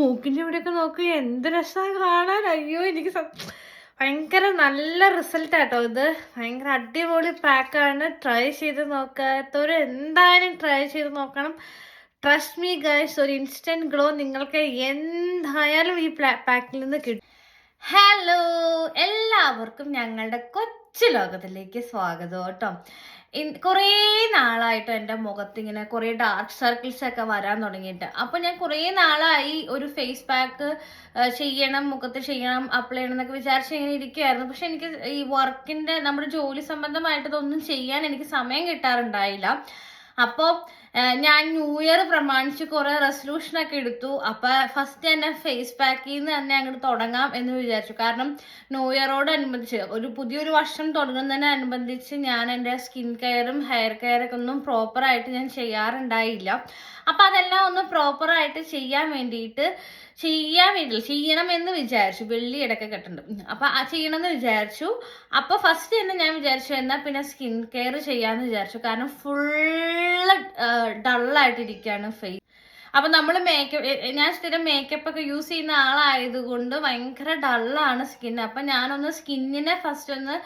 മൂക്കിന്റെ ഇവിടെയൊക്കെ നോക്ക് എന്ത് രസമാണ് കാണാൻ. അയ്യോ എനിക്ക് ഭയങ്കര നല്ല റിസൾട്ട് ആട്ടോ ഇത്. ഭയങ്കര അടിപൊളി പാക്കാണ് ട്രൈ ചെയ്ത് നോക്കാത്തവർ എന്തായാലും ട്രൈ ചെയ്ത് നോക്കണം. ട്രസ്റ്റ് മീ ഗൈസ് ഒരു ഇൻസ്റ്റന്റ് ഗ്ലോ നിങ്ങൾക്ക് എന്തായാലും ഈ പാക്കിൽ നിന്ന് കിട്ടും. ഹലോ എല്ലാവർക്കും ഞങ്ങളുടെ കൊച്ചു ലോകത്തിലേക്ക് സ്വാഗതം കേട്ടോ. കുറേ നാളായിട്ട് എന്റെ മുഖത്ത് ഇങ്ങനെ കുറേ ഡാർക്ക് സർക്കിൾസ് ഒക്കെ വരാൻ തുടങ്ങിയിട്ട്. അപ്പോൾ ഞാൻ കുറേ നാളായി ഒരു ഫേസ് പാക്ക് ചെയ്യണം മുഖത്ത് ചെയ്യണം അപ്ലൈ ചെയ്യണം എന്നൊക്കെ വിചാരിച്ച് ഇങ്ങനെ ഇരിക്കുകയായിരുന്നു പക്ഷെ എനിക്ക് ഈ വർക്കിന്റെ നമ്മുടെ ജോലി സംബന്ധമായിട്ടതൊന്നും ചെയ്യാൻ എനിക്ക് സമയം കിട്ടാറുണ്ടായില്ല. അപ്പോൾ ഞാൻ ന്യൂ ഇയർ പ്രമാണിച്ച് കുറേ റെസൊല്യൂഷൻ ഒക്കെ എടുത്തു. അപ്പൊ ഫസ്റ്റ് തന്നെ ഫേസ് പാക്കിൽ നിന്ന് തന്നെ അങ്ങോട്ട് തുടങ്ങാം എന്ന് വിചാരിച്ചു. കാരണം ന്യൂ ഇയറോട് ഇയറോടനുബന്ധിച്ച് ഒരു പുതിയൊരു വർഷം തുടങ്ങുന്നതിനനുബന്ധിച്ച് ഞാൻ എന്റെ സ്കിൻ കെയറും ഹെയർ കെയറൊക്കെ ഒന്നും പ്രോപ്പറായിട്ട് ഞാൻ ചെയ്യാറുണ്ടായില്ല. അപ്പം അതെല്ലാം ഒന്ന് പ്രോപ്പറായിട്ട് ചെയ്യാൻ വേണ്ടിയിട്ട് ചെയ്യാൻ വേണ്ടിയില്ല. ചെയ്യണം എന്ന് വിചാരിച്ചു. വെള്ളി ഇടയ്ക്ക് കെട്ടുന്നുണ്ട് അപ്പോൾ ആ ചെയ്യണം എന്ന് വിചാരിച്ചു. അപ്പോൾ ഫസ്റ്റ് തന്നെ ഞാൻ വിചാരിച്ചു എന്നാൽ പിന്നെ സ്കിൻ കെയർ ചെയ്യാന്ന് വിചാരിച്ചു. കാരണം ഫുള്ള് ഡള്ളായിട്ടിരിക്കുകയാണ് ഫേസ് അപ്പൊ നമ്മൾ മേക്കപ്പ് ഞാൻ സ്ഥിരം മേക്കപ്പ് ഒക്കെ യൂസ് ചെയ്യുന്ന ആളായതുകൊണ്ട് ഭയങ്കര ഡള്ളാണ് സ്കിൻ അപ്പൊ ഞാനൊന്ന് സ്കിന്നിനെ ഫസ്റ്റ് ഒന്ന്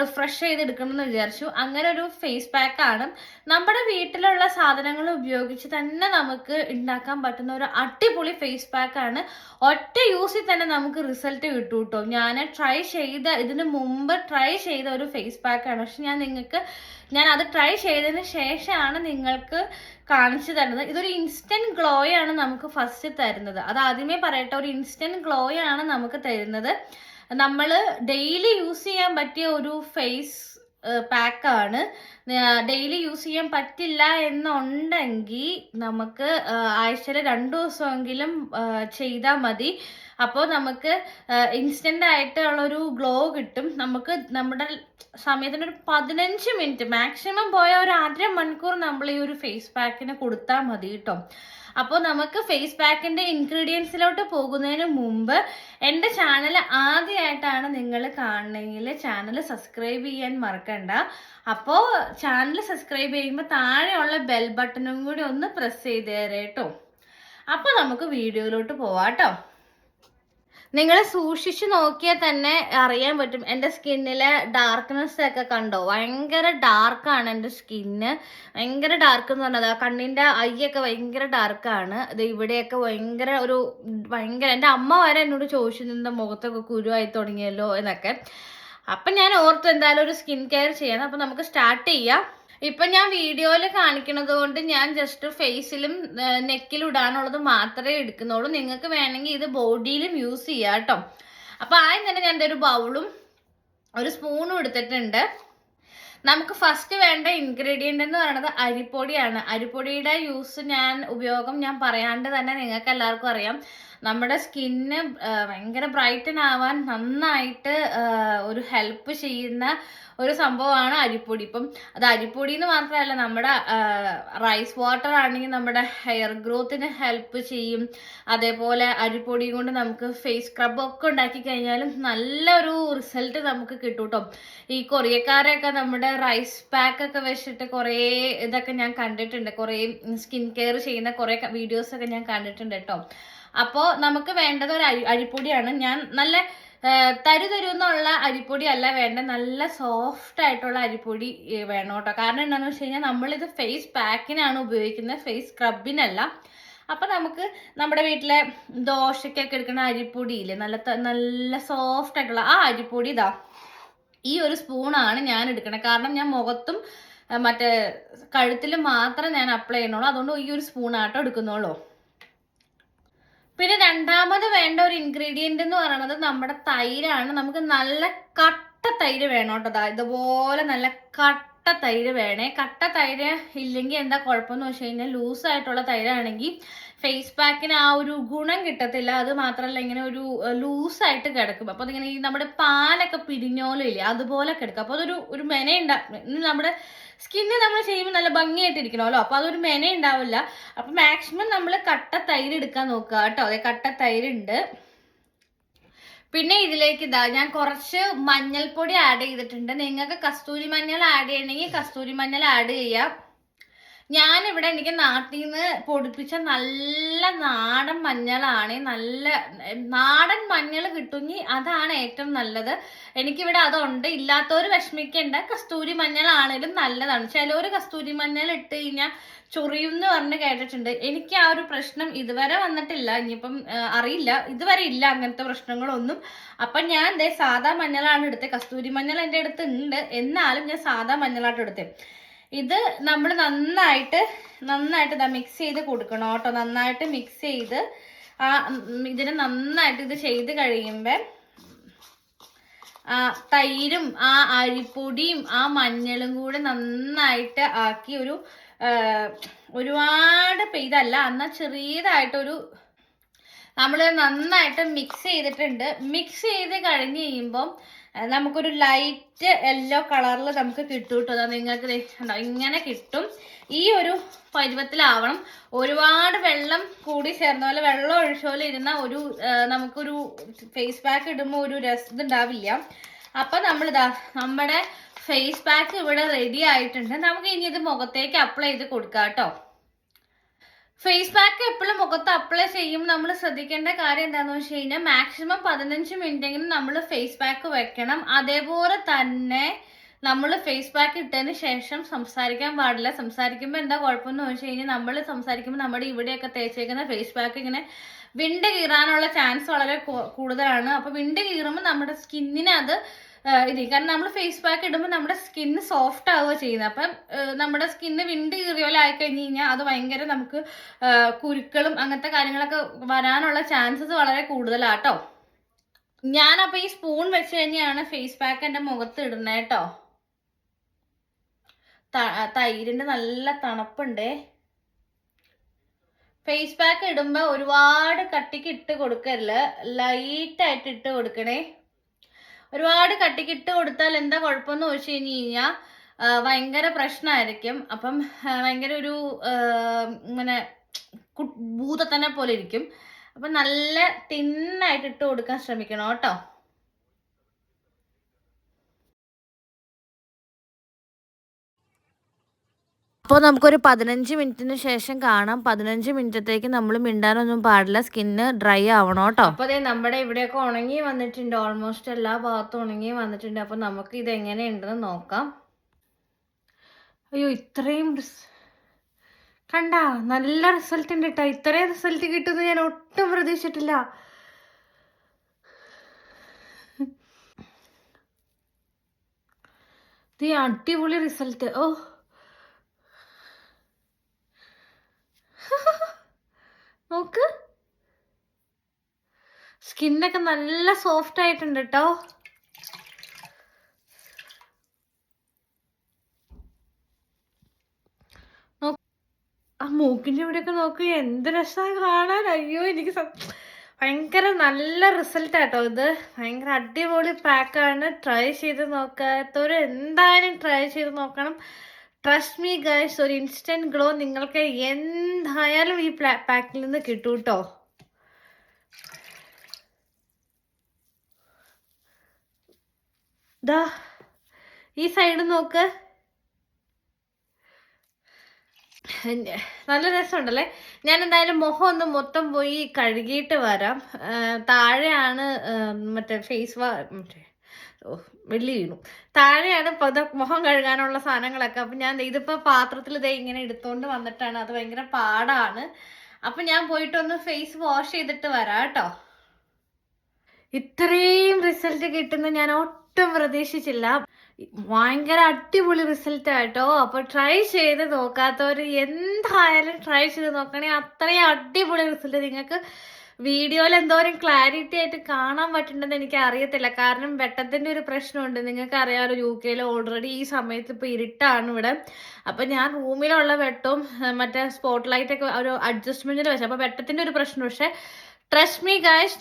റിഫ്രഷ് ചെയ്തെടുക്കണം എന്ന് വിചാരിച്ചു. അങ്ങനെ ഒരു ഫേസ് പാക്ക് ആണ്. നമ്മുടെ വീട്ടിലുള്ള സാധനങ്ങൾ ഉപയോഗിച്ച് തന്നെ നമുക്ക് ഉണ്ടാക്കാൻ പറ്റുന്ന ഒരു അടിപൊളി ഫേസ് പാക്ക് ആണ്. ഒറ്റ യൂസിൽ തന്നെ നമുക്ക് റിസൾട്ട് കിട്ടും കേട്ടോ ഞാൻ ട്രൈ ചെയ്ത ഇതിന് മുമ്പ് ട്രൈ ചെയ്ത ഒരു ഫേസ് പാക്ക് ആണ്. പക്ഷെ ഞാൻ നിങ്ങൾക്ക് ഞാൻ അത് ട്രൈ ചെയ്തതിന് ശേഷമാണ് നിങ്ങൾക്ക് കാണിച്ചു തരുന്നത്. ഇതൊരു ഇൻസ്റ്റന്റ് ഗ്ലോ ആണ് നമുക്ക് ഫസ്റ്റ് തരുന്നത്. അത് ആദ്യമേ പറയട്ടെ ഒരു ഇൻസ്റ്റന്റ് ഗ്ലോ ആണ് നമുക്ക് തരുന്നത്. നമ്മൾ ഡെയിലി യൂസ് ചെയ്യാൻ പറ്റിയ ഒരു ഫേസ് പാക്കാണ് ഡെയിലി യൂസ് ചെയ്യാൻ പറ്റില്ല എന്നുണ്ടെങ്കിൽ നമുക്ക് ആഴ്ചയിൽ രണ്ട് ദിവസമെങ്കിലും ചെയ്താൽ മതി. അപ്പോൾ നമുക്ക് ഇൻസ്റ്റന്റ് ആയിട്ടുള്ളൊരു ഗ്ലോ കിട്ടും. നമുക്ക് നമ്മുടെ സമയത്തിന് ഒരു പതിനഞ്ച് മിനിറ്റ് മാക്സിമം പോയ ഒരു അര മണിക്കൂർ നമ്മൾ ഈ ഒരു ഫേസ് പാക്കിന് കൊടുത്താൽ മതി കേട്ടോ അപ്പോൾ നമുക്ക് ഫേസ് പാക്കിന്റെ ഇൻഗ്രീഡിയൻസിലോട്ട് പോകുന്നതിന് മുമ്പ് എന്റെ ചാനൽ ആദ്യമായിട്ടാണ് നിങ്ങൾ കാണണമെങ്കിൽ ചാനൽ സബ്സ്ക്രൈബ് ചെയ്യാൻ മറക്കണ്ട. അപ്പോൾ ചാനൽ സബ്സ്ക്രൈബ് ചെയ്യുമ്പോൾ താഴെയുള്ള ബെൽ ബട്ടണും കൂടി ഒന്ന് പ്രസ് ചെയ്ത് തരാം കേട്ടോ അപ്പോൾ നമുക്ക് വീഡിയോയിലോട്ട് പോവാം കേട്ടോ നിങ്ങൾ സൂക്ഷിച്ചു നോക്കിയാൽ തന്നെ അറിയാൻ പറ്റും. എന്റെ സ്കിന്നിലെ ഡാർക്ക്നെസ് ഒക്കെ കണ്ടോ? ഭയങ്കര ഡാർക്കാണ് എന്റെ സ്കിന്ന്. ഭയങ്കര ഡാർക്ക് എന്ന് പറഞ്ഞത് കണ്ണിന്റെ ഐയൊക്കെ ഭയങ്കര ഡാർക്കാണ് ഇത് ഇവിടെയൊക്കെ ഭയങ്കര ഒരു ഭയങ്കര എന്റെ അമ്മ വരെ എന്നോട് ചോദിച്ചു നിന്ന് മുഖത്തൊക്കെ കുരുവായി തുടങ്ങിയല്ലോ? എന്നൊക്കെ. അപ്പം ഞാൻ ഓർത്തു എന്തായാലും ഒരു സ്കിൻ കെയർ ചെയ്യണം. അപ്പം നമുക്ക് സ്റ്റാർട്ട് ചെയ്യാം. ഇപ്പൊ ഞാൻ വീഡിയോയിൽ കാണിക്കണത് കൊണ്ട് ഞാൻ ജസ്റ്റ് ഫേസിലും നെക്കിലും ഇടാനുള്ളത് മാത്രമേ എടുക്കുന്നുള്ളൂ. നിങ്ങൾക്ക് വേണമെങ്കിൽ ഇത് ബോഡിയിലും യൂസ് ചെയ്യാം കേട്ടോ. അപ്പൊ ആദ്യം തന്നെ ഞാൻ ഒരു ബൗളും ഒരു സ്പൂണും എടുത്തിട്ടുണ്ട്. നമുക്ക് ഫസ്റ്റ് വേണ്ട ഇൻഗ്രീഡിയന്റ് എന്ന് പറയുന്നത് അരിപ്പൊടിയാണ്. അരിപ്പൊടിയുടെ യൂസ് ഞാൻ ഉപയോഗം ഞാൻ പറയാണ്ട് തന്നെ നിങ്ങൾക്ക് എല്ലാവർക്കും അറിയാം. നമ്മുടെ സ്കിന്ന് ഭയങ്കര ബ്രൈറ്റൻ ആവാൻ നന്നായിട്ട് ഒരു ഹെൽപ്പ് ചെയ്യുന്ന ഒരു സംഭവമാണ് അരിപ്പൊടി. ഇപ്പം അത് അരിപ്പൊടി എന്ന് മാത്രമല്ല നമ്മുടെ റൈസ് വാട്ടർ ആണെങ്കിൽ നമ്മുടെ ഹെയർ ഗ്രോത്തിന് ഹെൽപ്പ് ചെയ്യും. അതേപോലെ അരിപ്പൊടി കൊണ്ട് നമുക്ക് ഫേസ് സ്ക്രബ് ഒക്കെ ഉണ്ടാക്കി കഴിഞ്ഞാലും നല്ലൊരു റിസൾട്ട് നമുക്ക് കിട്ടും കേട്ടോ. ഈ കൊറിയക്കാരൊക്കെ നമ്മുടെ റൈസ് പാക്ക് ഒക്കെ വെച്ചിട്ട് കുറേ ഇതൊക്കെ ഞാൻ കണ്ടിട്ടുണ്ട്. കുറേ സ്കിൻ കെയർ ചെയ്യുന്ന കുറേ വീഡിയോസ് ഒക്കെ ഞാൻ കണ്ടിട്ടുണ്ട് കേട്ടോ. അപ്പോൾ നമുക്ക് വേണ്ടത് ഒരു അരി അരിപ്പൊടിയാണ്. ഞാൻ നല്ല തരു തരു എന്നുള്ള അരിപ്പൊടി അല്ല വേണ്ട നല്ല സോഫ്റ്റ് ആയിട്ടുള്ള അരിപ്പൊടി വേണം കേട്ടോ. കാരണം എന്താണെന്ന് വെച്ച് കഴിഞ്ഞാൽ നമ്മളിത് ഫേസ് പാക്കിനാണ് ഉപയോഗിക്കുന്നത്. ഫേസ് സ്ക്രബിനല്ല അപ്പം നമുക്ക് നമ്മുടെ വീട്ടിലെ ദോശയ്ക്കൊക്കെ എടുക്കുന്ന അരിപ്പൊടിയില്ലേ നല്ല നല്ല സോഫ്റ്റ് ആയിട്ടുള്ള ആ അരിപ്പൊടി ഇതാ. ഈ ഒരു സ്പൂണാണ് ഞാൻ എടുക്കണത് കാരണം ഞാൻ മുഖത്തും മറ്റേ കഴുത്തിലും മാത്രം ഞാൻ അപ്ലൈ ചെയ്യണുള്ളൂ അതുകൊണ്ട് ഈ ഒരു സ്പൂണാട്ടോ എടുക്കുന്നുള്ളൂ. പിന്നെ രണ്ടാമത് വേണ്ട ഒരു ഇൻഗ്രീഡിയന്റ് എന്ന് പറയുന്നത് നമ്മുടെ തൈരാണ്. നമുക്ക് നല്ല കട്ട തൈര് വേണം കേട്ടോ. ഇതുപോലെ നല്ല കട്ട തൈര് വേണേ. കട്ട തൈര് ഇല്ലെങ്കിൽ എന്താ കുഴപ്പമെന്ന് വെച്ച് കഴിഞ്ഞാൽ ലൂസ് ആയിട്ടുള്ള തൈരാണെങ്കിൽ ഫേസ് പാക്കിന് ആ ഒരു ഗുണം കിട്ടത്തില്ല. അത് മാത്രമല്ല ഇങ്ങനെ ഒരു ലൂസായിട്ട് കിടക്കും. അപ്പോൾ അതിങ്ങനെ ഈ നമ്മുടെ പാലൊക്കെ പിരിഞ്ഞോലും ഇല്ലേ അതുപോലെ കിടക്കും. അപ്പോൾ അതൊരു ഒരു മെന ഉണ്ടാവും നമ്മുടെ സ്കിന്ന് നമ്മൾ ചെയ്യുമ്പോൾ നല്ല ഭംഗിയായിട്ട് ഇരിക്കണമല്ലോ അപ്പോൾ അതൊരു മെന ഉണ്ടാവില്ല അപ്പോൾ മാക്സിമം നമ്മൾ കട്ട തൈര് എടുക്കാൻ നോക്കുക കേട്ടോ. അതെ കട്ട തൈരുണ്ട്. പിന്നെ ഇതിലേക്ക് ഇതാ ഞാൻ കുറച്ച് മഞ്ഞൾപ്പൊടി ആഡ് ചെയ്തിട്ടുണ്ട്. നിങ്ങൾക്ക് കസ്തൂരി മഞ്ഞൾ ആഡ് ചെയ്യണമെങ്കിൽ കസ്തൂരി മഞ്ഞൾ ആഡ് ചെയ്യാം. ഞാനിവിടെ എനിക്ക് നാട്ടിൽ നിന്ന് പൊടിപ്പിച്ച നല്ല നാടൻ മഞ്ഞളാണ്. നല്ല നാടൻ മഞ്ഞൾ കിട്ടുമെങ്കിൽ അതാണ് ഏറ്റവും നല്ലത്. എനിക്കിവിടെ അതുണ്ട്. ഇല്ലാത്തവർ വിഷമിക്കേണ്ട. കസ്തൂരി മഞ്ഞളാണേലും നല്ലതാണ്. ചിലവർ കസ്തൂരി മഞ്ഞൾ ഇട്ട് കഴിഞ്ഞാൽ ചൊറിയും എന്ന് പറഞ്ഞ് കേട്ടിട്ടുണ്ട്. എനിക്ക് ആ ഒരു പ്രശ്നം ഇതുവരെ വന്നിട്ടില്ല. ഇനിയിപ്പം അറിയില്ല. ഇതുവരെ ഇല്ല അങ്ങനത്തെ പ്രശ്നങ്ങളൊന്നും. അപ്പം ഞാൻ ദേ സാധാ മഞ്ഞളാണ് എടുത്തത് കസ്തൂരി മഞ്ഞൾ എന്റെ അടുത്ത് ഉണ്ട്. എന്നാലും ഞാൻ സാധാ മഞ്ഞളായിട്ട് എടുത്തത് ഇത് നമ്മൾ നന്നായിട്ട് നന്നായിട്ട് ഇതാ മിക്സ് ചെയ്ത് കൊടുക്കണം കേട്ടോ. നന്നായിട്ട് മിക്സ് ചെയ്ത് ആ ഇതിനെ നന്നായിട്ട് ഇത് ചെയ്ത് കഴിയുമ്പോൾ ആ തൈരും ആ അരിപ്പൊടിയും ആ മഞ്ഞളും കൂടെ നന്നായിട്ട് ആക്കി ഒരു ഒരുപാട് പെയ്തല്ല എന്നാൽ ചെറിയതായിട്ടൊരു നമ്മൾ നന്നായിട്ട് മിക്സ് ചെയ്തിട്ടുണ്ട്. മിക്സ് ചെയ്ത് കഴിഞ്ഞ് കഴിയുമ്പം നമുക്കൊരു ലൈറ്റ് യെല്ലോ കളറിൽ നമുക്ക് കിട്ടും കേട്ടോ നിങ്ങൾക്ക് ഇങ്ങനെ കിട്ടും. ഈ ഒരു പരുവത്തിലാവണം. ഒരുപാട് വെള്ളം കൂടി ചേർന്ന പോലെ വെള്ളം ഒഴിച്ച പോലെ ഇരുന്ന ഒരു നമുക്കൊരു ഫേസ് പാക്ക് ഇടുമ്പോൾ ഒരു രസം ഉണ്ടാവില്ല അപ്പം നമ്മളിതാ നമ്മുടെ ഫേസ് പാക്ക് ഇവിടെ റെഡി ആയിട്ടുണ്ട്. നമുക്ക് ഇനി ഇത് മുഖത്തേക്ക് അപ്ലൈ ചെയ്ത് കൊടുക്കാം കേട്ടോ ഫേസ് പാക്ക് എപ്പോഴും മുഖത്ത് അപ്ലൈ ചെയ്യും. നമ്മൾ ശ്രദ്ധിക്കേണ്ട കാര്യം എന്താണെന്ന് വെച്ച് കഴിഞ്ഞാൽ മാക്സിമം പതിനഞ്ച് മിനിറ്റെങ്കിലും നമ്മൾ ഫേസ് പാക്ക് വെക്കണം. അതേപോലെ തന്നെ നമ്മൾ ഫേസ് പാക്ക് ഇട്ടതിന് ശേഷം സംസാരിക്കാൻ പാടില്ല. സംസാരിക്കുമ്പോൾ എന്താ കുഴപ്പമെന്ന് വെച്ച് കഴിഞ്ഞാൽ നമ്മൾ സംസാരിക്കുമ്പോൾ നമ്മുടെ ഇവിടെയൊക്കെ തേച്ചേക്കുന്ന ഫേസ് പാക്ക് ഇങ്ങനെ വിണ്ട് കീറാനുള്ള ചാൻസ് വളരെ കൂടുതലാണ്. അപ്പോൾ വിണ്ട് കീറുമ്പോൾ നമ്മുടെ സ്കിന്നിനെ അത് ഇത് കാരണം നമ്മൾ ഫേസ് പാക്ക് ഇടുമ്പോൾ നമ്മുടെ സ്കിന്ന് സോഫ്റ്റ് ആവുക ചെയ്യുന്നത് അപ്പം നമ്മുടെ സ്കിന്ന് വിണ്ട് കീറിയ പോലെ ആയിക്കഴിഞ്ഞ് കഴിഞ്ഞാൽ അത് ഭയങ്കര നമുക്ക് കുരുക്കളും അങ്ങനത്തെ കാര്യങ്ങളൊക്കെ വരാനുള്ള ചാൻസസ് വളരെ കൂടുതലാട്ടോ ഞാനപ്പോൾ ഈ സ്പൂൺ വെച്ച് തന്നെയാണ് ഫേസ് പാക്ക് എന്റെ മുഖത്ത് ഇടുന്നത് കേട്ടോ തൈരിന്റെ നല്ല തണുപ്പുണ്ടേ. ഫേസ് പാക്ക് ഇടുമ്പോൾ ഒരുപാട് കട്ടിക്ക് ഇട്ട് കൊടുക്കരുത്. ലൈറ്റായിട്ട് ഇട്ട് കൊടുക്കണേ. ഒരുപാട് കട്ടിക്ക് ഇട്ട് കൊടുത്താൽ എന്താ കുഴപ്പമെന്ന് ചോദിച്ചു കഴിഞ്ഞ് കഴിഞ്ഞാൽ ഭയങ്കര പ്രശ്നമായിരിക്കും. അപ്പം ഭയങ്കര ഒരു ഇങ്ങനെ ഭൂതത്തിനെ പോലെ ഇരിക്കും. അപ്പം നല്ല തിന്നായിട്ട് ഇട്ട് കൊടുക്കാൻ ശ്രമിക്കണം കേട്ടോ. അപ്പോൾ നമുക്കൊരു പതിനഞ്ച് മിനിറ്റിന് ശേഷം കാണാം. പതിനഞ്ച് മിനിറ്റത്തേക്ക് നമ്മൾ മിണ്ടാനൊന്നും പാടില്ല. സ്കിന്ന് ഡ്രൈ ആവണം കേട്ടോ. അപ്പോൾ ദേ നമ്മുടെ ഇവിടെയൊക്കെ ഉണങ്ങി വന്നിട്ടുണ്ട്. ഓൾമോസ്റ്റ് എല്ലാ ഭാഗത്തും ഉണങ്ങി വന്നിട്ടുണ്ട്. അപ്പോൾ നമുക്ക് ഇത് എങ്ങനെയുണ്ടെന്ന് നോക്കാം. അയ്യോ ഇത്രയും കണ്ട? നല്ല റിസൾട്ട് ഉണ്ട് കേട്ടോ ഇത്രയും റിസൾട്ട് കിട്ടുമെന്ന് ഞാൻ ഒട്ടും പ്രതീക്ഷിച്ചിട്ടില്ല. ഇത് അടിപൊളി റിസൾട്ട് ഓ നോക്ക് സ്കിന്നൊക്കെ നല്ല സോഫ്റ്റ് ആയിട്ടുണ്ട് കേട്ടോ ആ മൂക്കിന്റെ ഇവിടെയൊക്കെ നോക്ക് എന്ത് രസമാണ് കാണാൻ. അയ്യോ എനിക്ക് ഭയങ്കര നല്ല റിസൾട്ട് ആട്ടോ ഇത്. ഭയങ്കര അടിപൊളി പാക്കാണ് ട്രൈ ചെയ്ത് നോക്കാത്തവർ എന്തായാലും ട്രൈ ചെയ്ത് നോക്കണം. ട്രസ്റ്റ് മീ ഗൈസ് ഒരു ഇൻസ്റ്റന്റ് ഗ്ലോ നിങ്ങൾക്ക് എന്തായാലും ഈ പാക്കിൽ നിന്ന് കിട്ടും ദാ ഈ സൈഡ് നോക്ക്. നല്ല രസമുണ്ടല്ലേ? ഞാൻ എന്തായാലും മുഖം ഒന്ന് മൊത്തം പോയി കഴുകിയിട്ട് വരാം. താഴെയാണ് മറ്റേ ഫേസ് വാ മറ്റേ വെള്ളി വീണു. താഴെയാണ് മുഖം കഴുകാനുള്ള സാധനങ്ങളൊക്കെ. അപ്പം ഞാൻ ഇതിപ്പോൾ പാത്രത്തിൽ ഇതേ ഇങ്ങനെ എടുത്തുകൊണ്ട് വന്നിട്ടാണ്. അത് ഭയങ്കര പാടാണ്. അപ്പം ഞാൻ പോയിട്ടൊന്ന് ഫേസ് വാഷ് ചെയ്തിട്ട് വരാം കേട്ടോ. ഇത്രയും റിസൾട്ട് കിട്ടുന്ന ഞാൻ ഒട്ടും പ്രതീക്ഷിച്ചില്ല. ഭയങ്കര അടിപൊളി റിസൾട്ട് ആട്ടോ അപ്പൊ ട്രൈ ചെയ്ത് നോക്കാത്തവർ എന്തായാലും ട്രൈ ചെയ്ത് നോക്കണേ. അത്രയും അടിപൊളി റിസൾട്ട് നിങ്ങൾക്ക് വീഡിയോയിൽ എന്തോരം ക്ലാരിറ്റി ആയിട്ട് കാണാൻ പറ്റുന്നുണ്ടെന്ന് എനിക്ക് അറിയത്തില്ല. കാരണം വെട്ടത്തിന്റെ ഒരു പ്രശ്നമുണ്ട്. നിങ്ങൾക്ക് അറിയാമല്ലോ യു കെയിൽ ഓൾറെഡി ഈ സമയത്ത് ഇപ്പൊ ഇരുട്ടാണ് ഇവിടെ. അപ്പൊ ഞാൻ റൂമിലുള്ള വെട്ടവും മറ്റേ സ്പോട്ട് ലൈറ്റ് ഒക്കെ ഒരു അഡ്ജസ്റ്റ്മെന്റിൽ വെച്ചു. അപ്പൊ വെട്ടത്തിന്റെ ഒരു പ്രശ്നം പക്ഷെ ട്രസ്റ്റ് മീ ഗൈസ്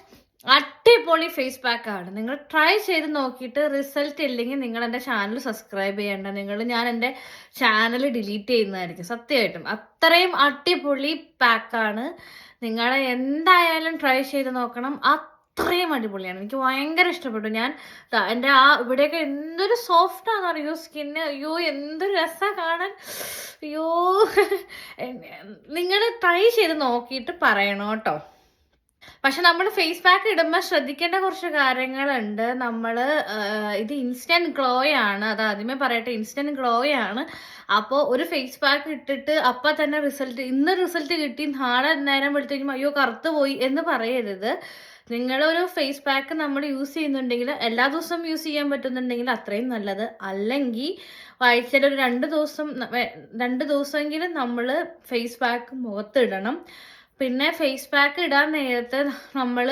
അടിപൊളി ഫേസ് പാക്ക് ആണ്. നിങ്ങൾ ട്രൈ ചെയ്ത് നോക്കിയിട്ട് റിസൾട്ട് ഇല്ലെങ്കിൽ നിങ്ങൾ എന്റെ ചാനൽ സബ്സ്ക്രൈബ് ചെയ്യേണ്ട. നിങ്ങൾ ഞാൻ എന്റെ ചാനൽ ഡിലീറ്റ് ചെയ്യുന്നതായിരിക്കും. സത്യമായിട്ടും. അത്രയും അടിപൊളി പാക്കാണ് നിങ്ങൾ എന്തായാലും ട്രൈ ചെയ്ത് നോക്കണം. അത്രയും അടിപൊളിയാണ്. എനിക്ക് ഭയങ്കര ഇഷ്ടപ്പെട്ടു. ഞാൻ എന്റെ ആ ഇവിടെയൊക്കെ എന്തൊരു സോഫ്റ്റ് ആണെന്ന് അറിയോ? സ്കിന്ന് അയ്യോ എന്തൊരു രസമാണ് കാണാൻ. അയ്യോ. നിങ്ങൾ ട്രൈ ചെയ്ത് നോക്കിയിട്ട് പറയണം കേട്ടോ. പക്ഷെ നമ്മൾ ഫേസ് പാക്ക് ഇടുമ്പോൾ ശ്രദ്ധിക്കേണ്ട കുറച്ച് കാര്യങ്ങളുണ്ട്. നമ്മൾ ഇത് ഇൻസ്റ്റന്റ് ഗ്ലോ ആണ്. അത് ആദ്യമേ പറയട്ടെ ഇൻസ്റ്റന്റ് ഗ്ലോ ആണ്. അപ്പോൾ ഒരു ഫേസ് പാക്ക് ഇട്ടിട്ട് അപ്പം തന്നെ റിസൾട്ട് ഇന്ന് റിസൾട്ട് കിട്ടി നാളെ നേരം വെളുത്തേക്കും അയ്യോ കറുത്ത് പോയി എന്ന് പറയരുത്. നിങ്ങളൊരു ഫേസ് പാക്ക് നമ്മൾ യൂസ് ചെയ്യുന്നുണ്ടെങ്കിൽ എല്ലാ ദിവസവും യൂസ് ചെയ്യാൻ പറ്റുന്നുണ്ടെങ്കിൽ അത്രയും നല്ലത്. അല്ലെങ്കിൽ ആഴ്ചയിൽ ഒരു രണ്ട് ദിവസം രണ്ട് ദിവസമെങ്കിലും നമ്മൾ ഫേസ് പാക്ക് മുഖത്തിടണം. പിന്നെ ഫേസ് പാക്ക് ഇടാൻ നേരത്തെ നമ്മൾ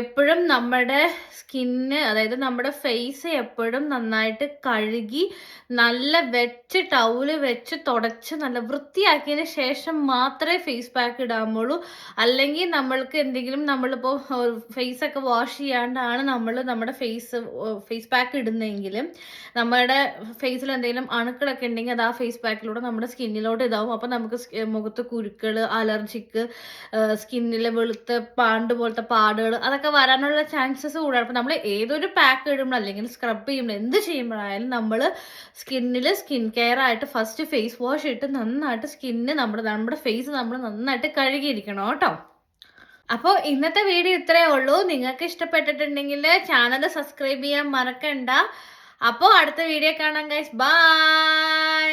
എപ്പോഴും നമ്മുടെ സ്കിന്ന് അതായത് നമ്മുടെ ഫേസ് എപ്പോഴും നന്നായിട്ട് കഴുകി നല്ല വെച്ച് ടൗൽ വെച്ച് തുടച്ച് നല്ല വൃത്തിയാക്കിയതിന് ശേഷം മാത്രമേ ഫേസ് പാക്ക് ഇടാമുള്ളൂ അല്ലെങ്കിൽ നമ്മൾക്ക് എന്തെങ്കിലും നമ്മളിപ്പോൾ ഫേസ് ഒക്കെ വാഷ് ചെയ്യാണ്ടാണ് നമ്മൾ നമ്മുടെ ഫേസ് ഫേസ് പാക്ക് ഇടുന്നതെങ്കിൽ നമ്മുടെ ഫേസിൽ എന്തെങ്കിലും അണുക്കളൊക്കെ ഉണ്ടെങ്കിൽ അത് ആ ഫേസ് പാക്കിലൂടെ നമ്മുടെ സ്കിന്നിലോട്ട് ഇതാവും. അപ്പോൾ നമുക്ക് മുഖത്ത് കുരുക്കൾ അലർജിക്ക് സ്കിന്നിൽ വെളുത്ത പാണ്ട് പോലത്തെ പാടുകൾ അതൊക്കെ വരാനുള്ള ചാൻസസ് കൂടുതലാണ്. അപ്പോൾ നമ്മൾ ഏതൊരു പാക്ക് ഇടുമ്പോൾ അല്ലെങ്കിൽ സ്ക്രബ് ചെയ്യുമ്പോൾ എന്ത് ചെയ്യുമ്പോഴായാലും നമ്മൾ സ്കിന്നിൽ സ്കിൻ കെയർ ആയിട്ട് ഫസ്റ്റ് ഫേസ് വാഷ് ഇട്ട് നന്നായിട്ട് സ്കിന്ന് നമ്മുടെ നമ്മുടെ ഫേസ് നമ്മൾ നന്നായിട്ട് കഴുകിയിരിക്കണം കേട്ടോ. അപ്പോൾ ഇന്നത്തെ വീഡിയോ ഇത്രയേ ഉള്ളൂ. നിങ്ങൾക്ക് ഇഷ്ടപ്പെട്ടിട്ടുണ്ടെങ്കിൽ ചാനൽ സബ്സ്ക്രൈബ് ചെയ്യാൻ മറക്കണ്ട. അപ്പോൾ അടുത്ത വീഡിയോ കാണാം ഗൈസ് ബൈ